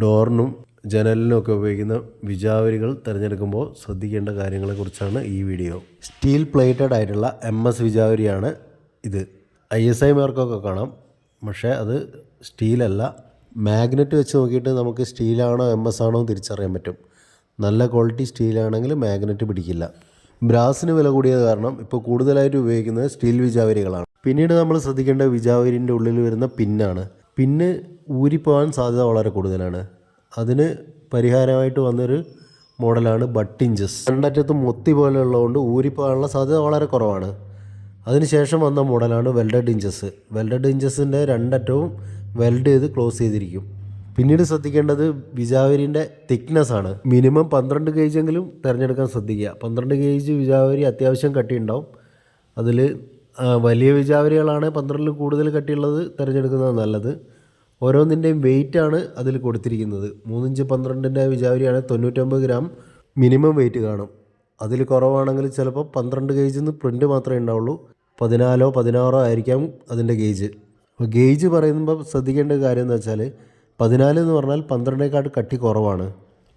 ഡോറിനും ജനലിനും ഒക്കെ ഉപയോഗിക്കുന്ന വിജാവരികൾ തിരഞ്ഞെടുക്കുമ്പോൾ ശ്രദ്ധിക്കേണ്ട കാര്യങ്ങളെക്കുറിച്ചാണ് ഈ വീഡിയോ. സ്റ്റീൽ പ്ലേറ്റഡ് ആയിട്ടുള്ള എം എസ് വിജാവരിയാണ് ഇത്. ഐ എസ് ഐ മാർക്കൊക്കെ കാണാം. പക്ഷേ അത് സ്റ്റീലല്ല മാഗ്നറ്റ് വെച്ച് നോക്കിയിട്ട് നമുക്ക് സ്റ്റീലാണോ എം എസ് ആണോ തിരിച്ചറിയാൻ പറ്റും. നല്ല ക്വാളിറ്റി സ്റ്റീലാണെങ്കിൽ മാഗ്നറ്റ് പിടിക്കില്ല. ബ്രാസിന് വില കൂടിയത് കാരണം ഇപ്പോൾ കൂടുതലായിട്ട് ഉപയോഗിക്കുന്നത് സ്റ്റീൽ വിജാവരികളാണ് പിന്നീട് നമ്മൾ ശ്രദ്ധിക്കേണ്ട വിജാവരിന്റെ ഉള്ളിൽ വരുന്ന പിന്നാണ്. പിന്ന് ഊരിപ്പോകാൻ സാധ്യത വളരെ കൂടുതലാണ്. അതിന് പരിഹാരമായിട്ട് വന്നൊരു മോഡലാണ് ബട്ടിഞ്ചസ്. രണ്ടറ്റത്ത് മൊത്തി പോലെ ഉള്ളതുകൊണ്ട് ഊരിപ്പോകാനുള്ള സാധ്യത വളരെ കുറവാണ്. അതിനുശേഷം വന്ന മോഡലാണ് വെൽഡഡ് ഇഞ്ചസ്. വെൽഡഡ് ഇഞ്ചസിന്റെ രണ്ടറ്റവും വെൽഡ് ചെയ്ത് ക്ലോസ് ചെയ്തിരിക്കും. പിന്നീട് ശ്രദ്ധിക്കേണ്ടത് വിജാവരിന്റെ തിക്നെസ് ആണ് മിനിമം പന്ത്രണ്ട് കെ എങ്കിലും തിരഞ്ഞെടുക്കാൻ ശ്രദ്ധിക്കുക. പന്ത്രണ്ട് കെ ജി വിജാവരി അത്യാവശ്യം കട്ടിയുണ്ടാവും. അതിൽ വലിയ വിജാവരികളാണ് പന്ത്രണ്ടിൽ കൂടുതൽ കട്ടിയുള്ളത് തിരഞ്ഞെടുക്കുന്നത് നല്ലത്. ഓരോന്നിന്റെയും ആണ് അതിൽ കൊടുത്തിരിക്കുന്നത്. മൂന്നിഞ്ച് പന്ത്രണ്ടിന്റെ വിചാരിയാണ് തൊണ്ണൂറ്റൊമ്പത് ഗ്രാം മിനിമം വെയിറ്റ് കാണും. അതിൽ കുറവാണെങ്കിൽ ചിലപ്പോൾ പന്ത്രണ്ട് ഗേജിൽ നിന്ന് പ്രിന്റ് മാത്രമേ ഉണ്ടാവുള്ളൂ. പതിനാലോ പതിനാറോ ആയിരിക്കാം അതിന്റെ ഗേജ് അപ്പോൾ ഗേജ് പറയുമ്പോൾ ശ്രദ്ധിക്കേണ്ട കാര്യം എന്ന് വെച്ചാൽ പതിനാല് എന്ന് പറഞ്ഞാൽ പന്ത്രണ്ടിനേക്കാൾ കട്ടി കുറവാണ്.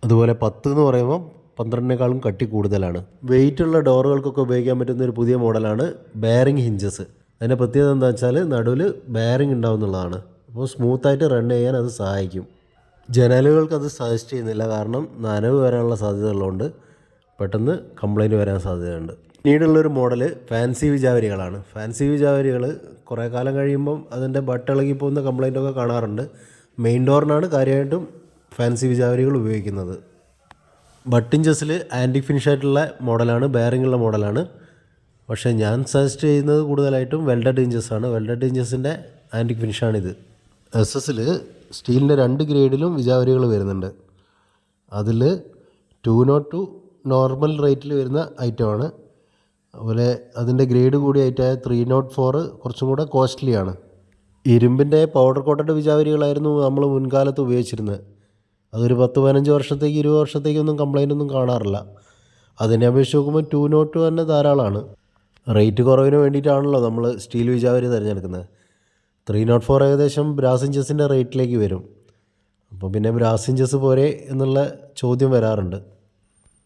അതുപോലെ പത്ത് എന്ന് പറയുമ്പോൾ പന്ത്രണ്ടിനേക്കാളും കട്ടി കൂടുതലാണ്. വെയിറ്റുള്ള ഡോറുകൾക്കൊക്കെ ഉപയോഗിക്കാൻ പറ്റുന്ന ഒരു പുതിയ മോഡലാണ് ബെയറിംഗ് ഹിഞ്ചസ് അതിന്റെ പ്രത്യേകത എന്താ വെച്ചാൽ നടുവിൽ ബെയറിംഗ് ഉണ്ടാവുന്നുള്ളതാണ്. അപ്പോൾ സ്മൂത്തായിട്ട് റൺ ചെയ്യാൻ അത് സഹായിക്കും. ജനലുകൾക്ക് അത് സജസ്റ്റ് ചെയ്യുന്നില്ല. കാരണം നനവ് വരാനുള്ള സാധ്യത ഉള്ളതുകൊണ്ട് പെട്ടെന്ന് കംപ്ലൈന്റ് വരാൻ സാധ്യതയുണ്ട്. പിന്നീടുള്ളൊരു മോഡൽ ഫാൻസി വിചാവരികളാണ് ഫാൻസി വിജാവരികൾ കുറേ കാലം കഴിയുമ്പം അതിന്റെ ബട്ടിളകി പോകുന്ന കംപ്ലൈന്റൊക്കെ കാണാറുണ്ട്. മെയിൻ ഡോറിനാണ് കാര്യമായിട്ടും ഫാൻസി വിചാവരികൾ ഉപയോഗിക്കുന്നത്. ബട്ടിഞ്ചസിൽ ആന്റി ഫിനിഷ് ആയിട്ടുള്ള മോഡലാണ് ബെയറിങ്ങുള്ള മോഡലാണ് പക്ഷേ ഞാൻ സജസ്റ്റ് ചെയ്യുന്നത് കൂടുതലായിട്ടും വെൽഡഡ് ഇഞ്ചസ് ആണ്. വെൽഡഡ് ഇഞ്ചസിന്റെ ആന്റി ഫിനിഷാണിത് എസ് എസിൽ സ്റ്റീലിന്റെ രണ്ട് ഗ്രേഡിലും വിജാവരികൾ വരുന്നുണ്ട്. അതിൽ ടു നോട്ട് ടു നോർമൽ റേറ്റിൽ വരുന്ന ഐറ്റമാണ് അതുപോലെ അതിന്റെ ഗ്രേഡ് കൂടിയ ഐറ്റമായ ത്രീ നോട്ട് ഫോർ കുറച്ചും കൂടെ കോസ്റ്റ്ലിയാണ് ഇരുമ്പിന്റെ പൗഡർ കോട്ടഡ് വിജാവരികളായിരുന്നു നമ്മൾ മുൻകാലത്ത് ഉപയോഗിച്ചിരുന്നത്. അതൊരു പത്ത് പതിനഞ്ച് വർഷത്തേക്ക് ഇരുപത് വർഷത്തേക്കൊന്നും കംപ്ലൈന്റ് ഒന്നും കാണാറില്ല. അതിനെ അപേക്ഷിച്ച് നോക്കുമ്പോൾ ടു നോട്ട് തന്നെ ധാരാളമാണ്. റേറ്റ് കുറവിന് വേണ്ടിയിട്ടാണല്ലോ നമ്മൾ സ്റ്റീൽ വിജാവരി തിരഞ്ഞെടുക്കുന്നത്. ത്രീ നോട്ട് ഫോർ ഏകദേശം ബ്രാസ് ഇഞ്ചസിന്റെ റേറ്റിലേക്ക് വരും. അപ്പോൾ പിന്നെ ബ്രാസ് ഇഞ്ചസ് പോരെ എന്നുള്ള ചോദ്യം വരാറുണ്ട്.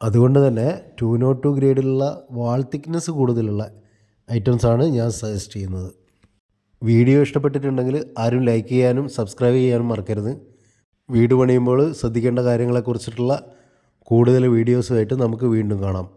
അതുകൊണ്ട് തന്നെ ടു നോട്ട് ടു ഗ്രേഡിലുള്ള വാൾ തിക്നെസ് കൂടുതലുള്ള ഐറ്റംസാണ് ഞാൻ സജസ്റ്റ് ചെയ്യുന്നത്. വീഡിയോ ഇഷ്ടപ്പെട്ടിട്ടുണ്ടെങ്കിൽ ആരും ലൈക്ക് ചെയ്യാനും സബ്സ്ക്രൈബ് ചെയ്യാനും മറക്കരുത്. വീട് പണിയുമ്പോൾ ശ്രദ്ധിക്കേണ്ട കാര്യങ്ങളെക്കുറിച്ചിട്ടുള്ള കൂടുതൽ വീഡിയോസുമായിട്ട് നമുക്ക് വീണ്ടും കാണാം.